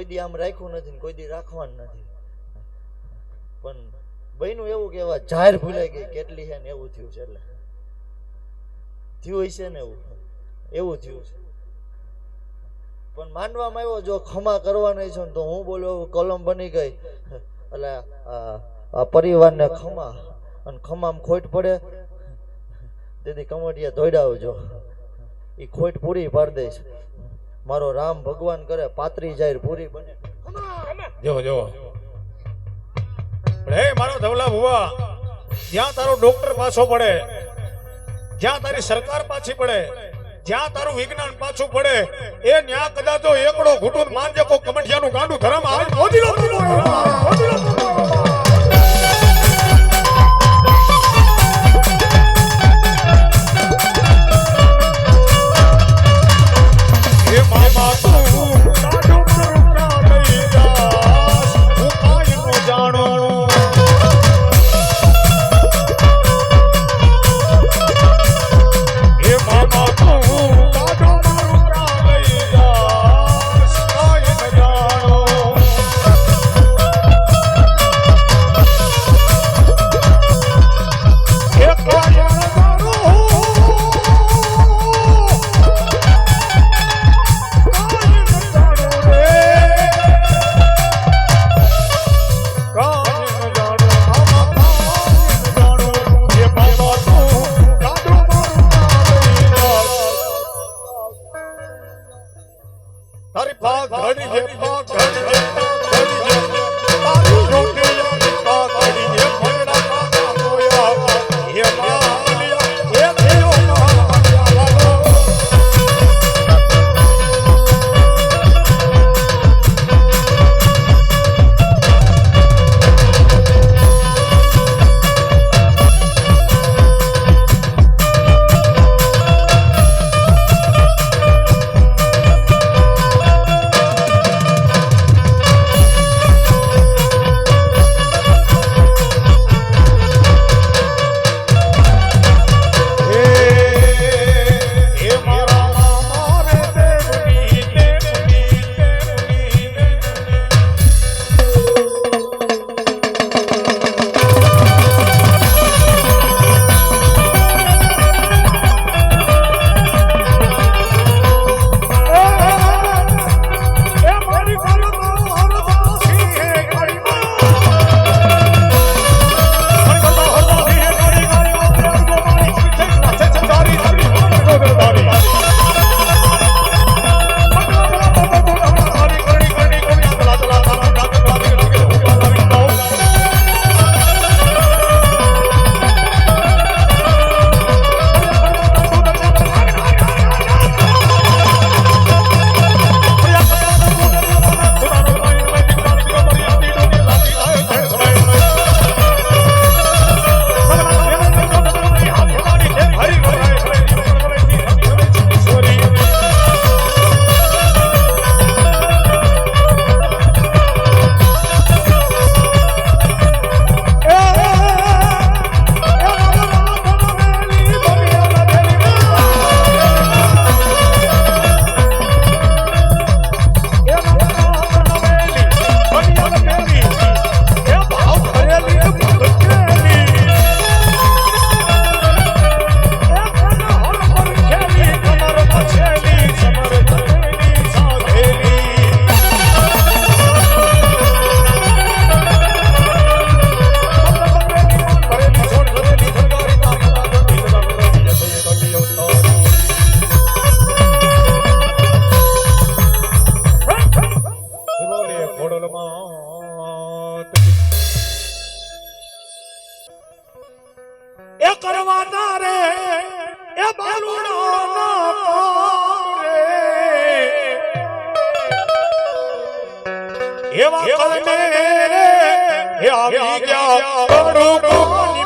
કોઈ દી આમ રાખ્યું નથી કોઈ દી રાખવાનું નથી. પણ બહેનું એવું કેવા જાહેર ભૂલાઈ ગઈ કેટલી છે ને એવું થયું છે એટલે. થયું હશે ને એવું. એવું થયું છે. પણ માનવામાં આવ્યો, જો ખમા કરવાનો છે તો હું બોલ્યો કલમ બની ગઈ. એટલે આ પરિવારને ખમા અને ખમામાં ખોટ પડે. તેથી કમડિયા દોડાવજો એ ખોટ પૂરી પાડી દઈશ. મારો રામ ભગવાન કરે, પાત્રી જાહેર પૂરી બને. જો જો હે મારો ધવલા ભુવા, જ્યાં તારો ડોક્ટર પાછો પડે, જ્યાં તારી સરકાર પાછી પડે, જ્યાં તારું વિજ્ઞાન પાછું પડે, એ ન્યા કદાચ એકડો ઘૂંટું માંજે કોઈ કમઠિયાનું ગાંડું ધરમ આવે છે ઘડી એવા કરમે હે આવી ગયા કડું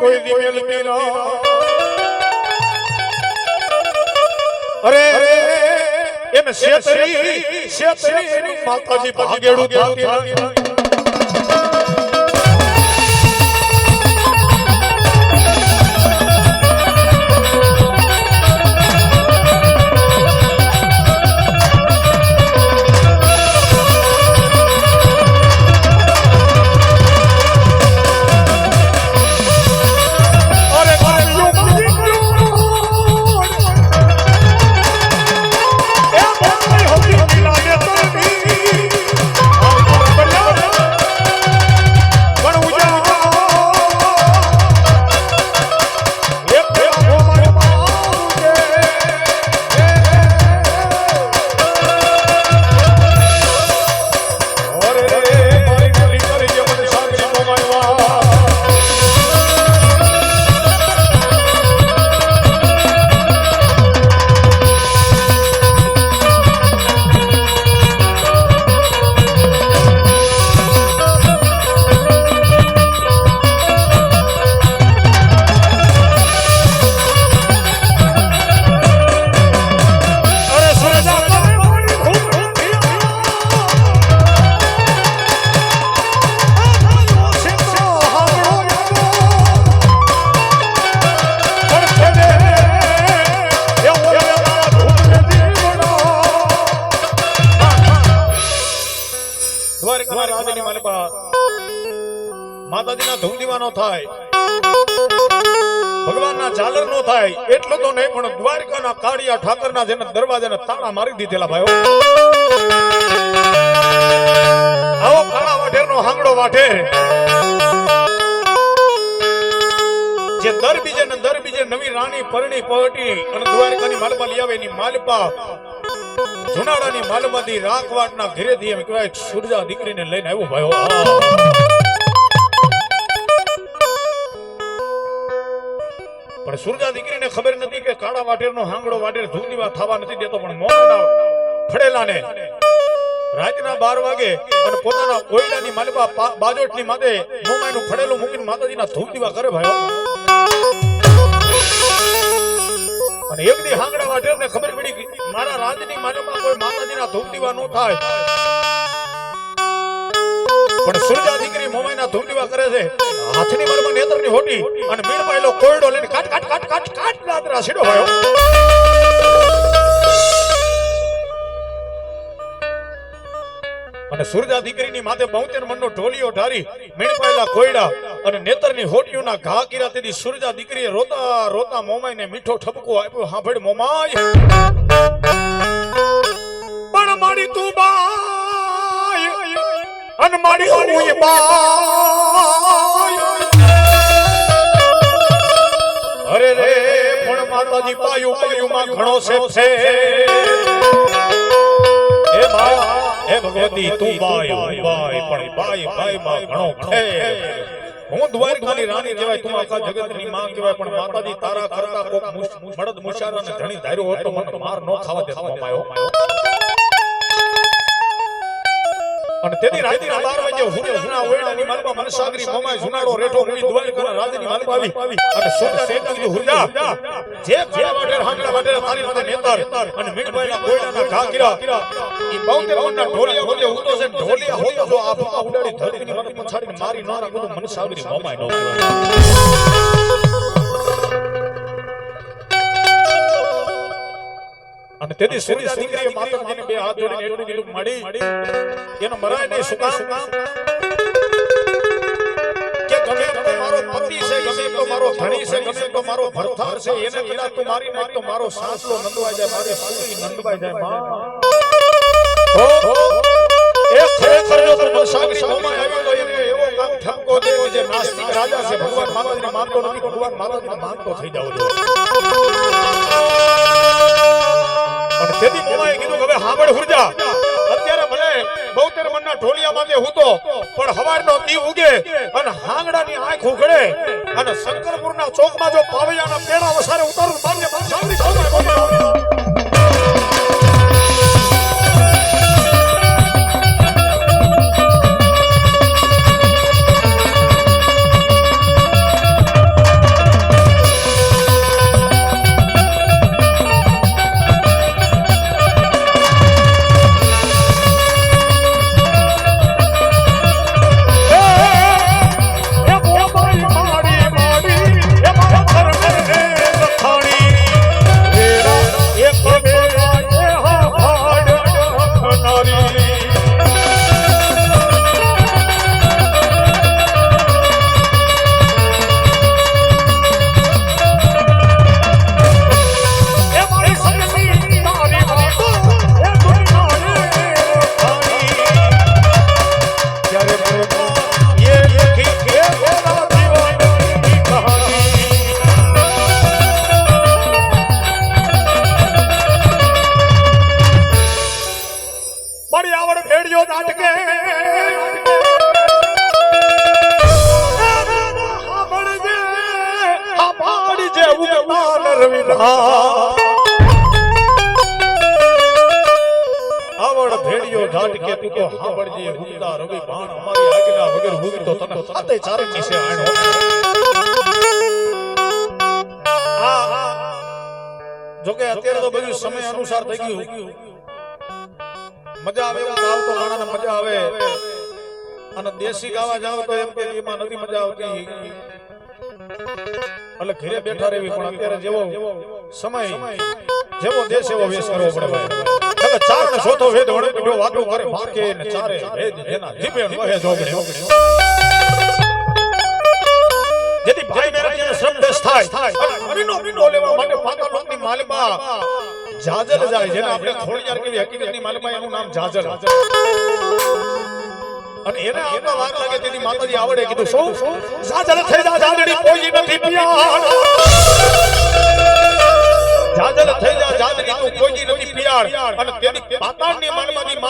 કોઈ દી મેલતી ના અરે એને શેતરી શેતરી માતાજી ભાગેડું થતી નથી માતાજીના ધૂમ નો થાય. ભગવાનના ઝાલર નો થાય. એટલો તો નહીં, પણ દ્વારકાના કાળિયા ઠાકરના જેને દરવાજાને તાળા મારી દીધેલા ભાઈઓ. આવો કાળા વાઢેરનો હાંગડો વાઢે. જે દર બીજે ને દર બીજે નવી રાણી પરણી પહટી અને દ્વારકાની માલપા લઈ આવે એની માલપા જુનાડાની માલમાંથી રાખવાટના ઘરેથી એમ કહેવાય સુરજા દીકરીને લઈને આવ્યો ભાઈઓ. પણ સુરજા દીકરીને ખબર નથી કે કાળા વાટેરનો હાંગડો વાટેર ધૂંધીવા થવા નથી દેતો, પણ મોરના ફળેલાને રાતના બાર વાગે અને પોતાના ઓયડાની માલપા પા- બાજોટની માથે મોમાયનું ફળેલું મૂકીને માતાજીના ધૂંધીવા કરે ભાઈઓ. અને એક દી હાંગડા વાટેરને ખબર પડી માતાજીના ધૂંધીવા થાય. પણ સુરજા દીકરી મોમાઈના દીવા કરે છે. હાથની માલમાં નેત્રની હોટી અને મીણ એલો કોયડો લઈને કાટ કાટ કાટ કાટ કાટ રાતરા સીડો ભાઈઓ અને સુરજા દીકરીની માથે બહુતેર મણનો ઢોલિયો ઢારી મીણપાયેલા કોયડા અને નેતરની હોટીઓના ઘા કર્યા તેથી સુરજા દીકરીએ રોતા રોતા મોમાઈને મીઠો ઠપકો આપ્યો. હાંભળ મોમાય પણ મારી તું બાય. અન મારી હું બાય. અરે રે, પણ માતાજી પાયું પાયુંમાં ઘણો સેપ છે. હે મા હે ભગવતી, તું બાય બાય, પણ બાય બાયમાં ઘણો ખે હું દ્વારકાની રાણી કહેવાય, તું આખા જગતની માં કહેવાય, પણ માતાજી તારા કરતા કોક મળદ મુશારાને ધણી ધાર્યો હોત તો મને માર ન ખાવા દેતો મામાયો અને તેથી રાતના બાર વાગે હુરેના ઓરડાની માલમાં મનસાગરી મોમાય જુનાડો રેઠો મૂકી દ્વારકાના રાજની માલમાં આવી. અને સોટા નેતા કીધું હુરજા જે જે વાટેર હાંગડા વાટેર, તારી માથે નેતર. અને મીઠભાઈના કોયડાના ઘા કર્યા ઈ બોતેર મણના ઢોલિયા બોલે ઉતો છે, ઢોલિયા હોતો જો આ ભૂકા ઉડાડી ધરતીની માથે પછાડીને મારી ન તો મનસાગરી મોમાય નો અને તેથી સુરજા દીકરીએ માતાજીને બે હાથ જોડીને એટલું કીધું મળી. એનો મરાય નહીં શું કામ કે ગમે તો મારો પતિ છે ગમે તો મારો ધણી છે ગમે તો મારો ભરથાર છે એને કદાચ તું મારી નાખ તો મારો સાસલો નંદવાઈ જાય મારી સુરી નંદવાઈ જાય માં. ઉગે અને હાંગડાની આંખ ઉઘડે અને શંકરપુરના ચોકમાં જો પાવૈયાના પેડા વસારે ઉતારું બાંધે સાંભળી સાંભળી જોકે અત્યારે તો બધું સમય અનુસાર થઈ ગયું. મજા આવે એવું ગાવ તો માણાને મજા આવે. અને દેશી ગાવા જાવ તો એમ કે એમાં નથી મજા આવતી. એટલે ઘરે બેઠા રહેવી પણ અત્યારે જેવો સમય જેવો દેશ એવો વેશ કરવો પડે હવે ચાર ને ચોથો વેદ વડે પીડ્યો વાતો કરે માકે ને ચારે વેદ જેના જીભે વહે જોગડે જેથી ભાઈ મેરા શ્રમ દેશ થાય. અને મરીનો મીંડો લેવા માટે પાકા માલિકા જાજલ જાય જેને આપણે ખોડિયાર કેવી હકીકતની માલિકા એનું નામ જાજલ. અને એને આવતા વાર લાગે તેની માતાજી આવડે, કીધું શું જાજલ થઈ જા જાડડી કોઈ નથી પિયાળ જાજલ થઈ જા જાડડી તું કોઈ નથી પિયાળ અને તેની પાતાળની માલિકાની